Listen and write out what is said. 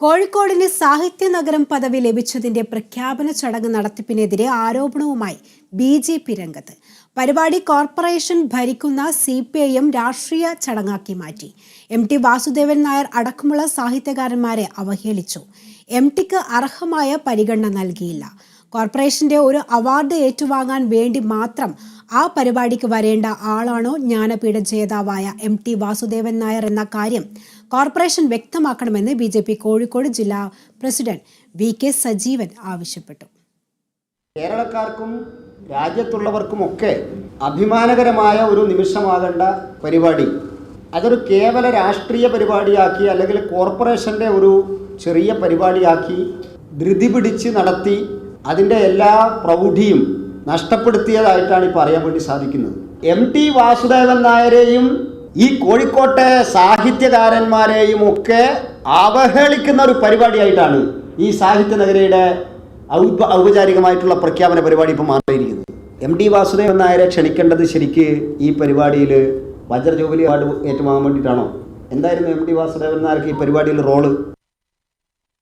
കോഴിക്കോടിന് സാഹിത്യ നഗരം പദവി ലഭിച്ചതിന്റെ പ്രഖ്യാപന ചടങ്ങ് നടത്തിപ്പിനെതിരെ ആരോപണവുമായി ബി ജെ പി രംഗത്ത്. പരിപാടി കോർപ്പറേഷൻ ഭരിക്കുന്ന സി പി ഐ എം രാഷ്ട്രീയ ചടങ്ങാക്കി മാറ്റി. എം ടി വാസുദേവൻ നായർ അടക്കമുള്ള സാഹിത്യകാരന്മാരെ അവഹേളിച്ചു. എം ടിക്ക് അർഹമായ പരിഗണന നൽകിയില്ല. കോർപ്പറേഷന്റെ ഒരു അവാർഡ് ഏറ്റുവാങ്ങാൻ വേണ്ടി മാത്രം ആ പരിപാടിക്ക് വരേണ്ട ആളാണോ ജ്ഞാനപീഠ ജേതാവായ എം ടി വാസുദേവൻ നായർ എന്ന കാര്യം കോർപ്പറേഷൻ വ്യക്തമാക്കണമെന്ന് ബി ജെ പി കോഴിക്കോട് ജില്ലാ പ്രസിഡന്റ് വി കെ സജീവൻ ആവശ്യപ്പെട്ടു. കേരളക്കാർക്കും രാജ്യത്തുള്ളവർക്കുമൊക്കെ അഭിമാനകരമായ ഒരു നിമിഷമാകേണ്ട പരിപാടി. അതൊരു കേവല രാഷ്ട്രീയ പരിപാടിയാക്കി അല്ലെങ്കിൽ കോർപ്പറേഷന്റെ ഒരു ചെറിയ പരിപാടിയാക്കി ധൃതി പിടിച്ച് നടത്തി അതിന്റെ എല്ലാ പ്രൗഢിയും നഷ്ടപ്പെടുത്തിയതായിട്ടാണ് ഇപ്പോൾ അറിയാൻ വേണ്ടി സാധിക്കുന്നത്. എം ടി വാസുദേവൻ നായരെയും ഈ കോഴിക്കോട്ടെ സാഹിത്യകാരന്മാരെയും ഒക്കെ അവഹേളിക്കുന്ന ഒരു പരിപാടിയായിട്ടാണ് ഈ സാഹിത്യ നഗരയുടെ ഔപ ഔപചാരികമായിട്ടുള്ള പ്രഖ്യാപന പരിപാടി ഇപ്പോൾ മാറിയിരിക്കുന്നത്. എം ടി വാസുദേവൻ നായരെ ക്ഷണിക്കേണ്ടത് ശരിക്ക് ഈ പരിപാടിയിൽ വജ്ര ജൂബിലി അവാർഡ് ഏറ്റുവാങ്ങാൻ വേണ്ടിയിട്ടാണോ? എന്തായിരുന്നു എം ടി വാസുദേവൻ നായർക്ക് ഈ പരിപാടിയിൽ റോൾ?